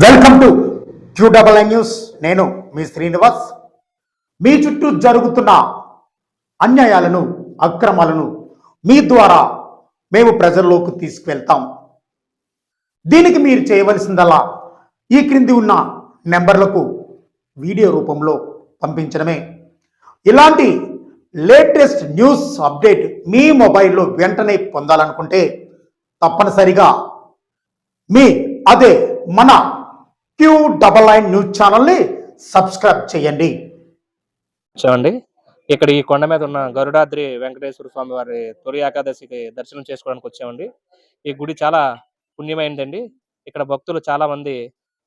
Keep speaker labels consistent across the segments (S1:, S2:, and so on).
S1: Welcome to Q double I news నేను మీ శ్రీనివాస్. మీ చుట్టూ జరుగుతున్న అన్యాయాలను అక్రమాలను మీ ద్వారా మేము ప్రజల్లోకి తీసుకువెళ్తాం. దీనికి మీరు చేయవలసిందల్లా ఈ క్రింది ఉన్న నెంబర్లకు వీడియో రూపంలో పంపించడమే. ఇలాంటి లేటెస్ట్ న్యూస్ అప్డేట్ మీ మొబైల్లో వెంటనే పొందాలనుకుంటే తప్పనిసరిగా మీ అదే మన క్యూ డబల్ నైన్ న్యూస్ ఛానల్ని సబ్స్క్రైబ్ చేయండి.
S2: చూడండి. ఇక్కడ ఈ కొండ మీద ఉన్న గరుడాద్రి వెంకటేశ్వర స్వామి వారి తొలి ఏకాదశికి దర్శనం చేసుకోవడానికి వచ్చామండి. ఈ గుడి చాలా పుణ్యమైందండి. ఇక్కడ భక్తులు చాలా మంది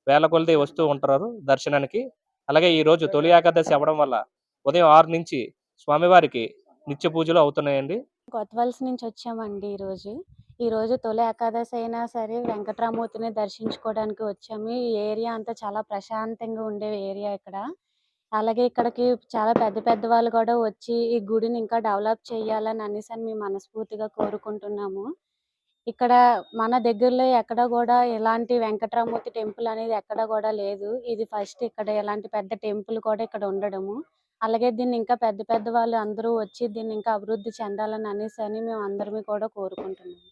S2: వేల కొలది వస్తూ ఉంటారు దర్శనానికి. అలాగే ఈ రోజు తొలి ఏకాదశి అవ్వడం వల్ల ఉదయం ఆరు నుంచి స్వామివారికి నిత్య పూజలు అవుతున్నాయండి.
S3: కొత్తవలస నుంచి వచ్చామండి ఈరోజు ఈరోజు తొలి ఏకాదశి అయినా సరే వెంకటరామూర్తిని దర్శించుకోవడానికి వచ్చాము. ఈ ఏరియా అంతా చాలా ప్రశాంతంగా ఉండే ఏరియా ఇక్కడ. అలాగే ఇక్కడికి చాలా పెద్ద పెద్ద వాళ్ళు కూడా వచ్చి ఈ గుడిని ఇంకా డెవలప్ చేయాలని అనేసి అని మేము మనస్ఫూర్తిగా కోరుకుంటున్నాము. ఇక్కడ మన దగ్గరలో ఎక్కడ కూడా ఇలాంటి వెంకటరామూర్తి టెంపుల్ అనేది ఎక్కడ కూడా లేదు. ఇది ఫస్ట్ ఇక్కడ ఇలాంటి పెద్ద టెంపుల్ కూడా ఇక్కడ ఉండడము. అలాగే దీన్ని ఇంకా పెద్ద పెద్ద వాళ్ళు అందరూ వచ్చి దీన్ని ఇంకా అభివృద్ధి చెందాలని అనేసి అని మేము అందరమీ కూడా కోరుకుంటున్నాము.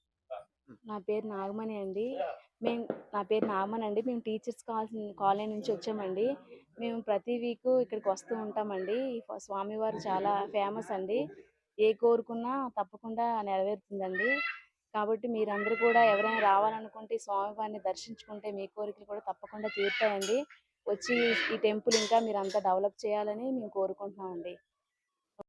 S4: నా పేరు నాగమణి అండి. మేము నా పేరు నాగమణి అండి. మేము టీచర్స్ కావాల్సిన కాలనీ నుంచి వచ్చామండి. మేము ప్రతి వీక్ ఇక్కడికి వస్తూ ఉంటామండి. స్వామివారు చాలా ఫేమస్ అండి. ఏ కోరుకున్నా తప్పకుండా నెరవేరుతుందండి. కాబట్టి మీరందరూ కూడా ఎవరైనా రావాలనుకుంటే ఈ స్వామివారిని దర్శించుకుంటే మీ కోరికలు కూడా తప్పకుండా తీరుతాయండి. వచ్చి ఈ టెంపుల్ ఇంకా మీరంతా డెవలప్ చేయాలని మేము కోరుకుంటున్నామండి.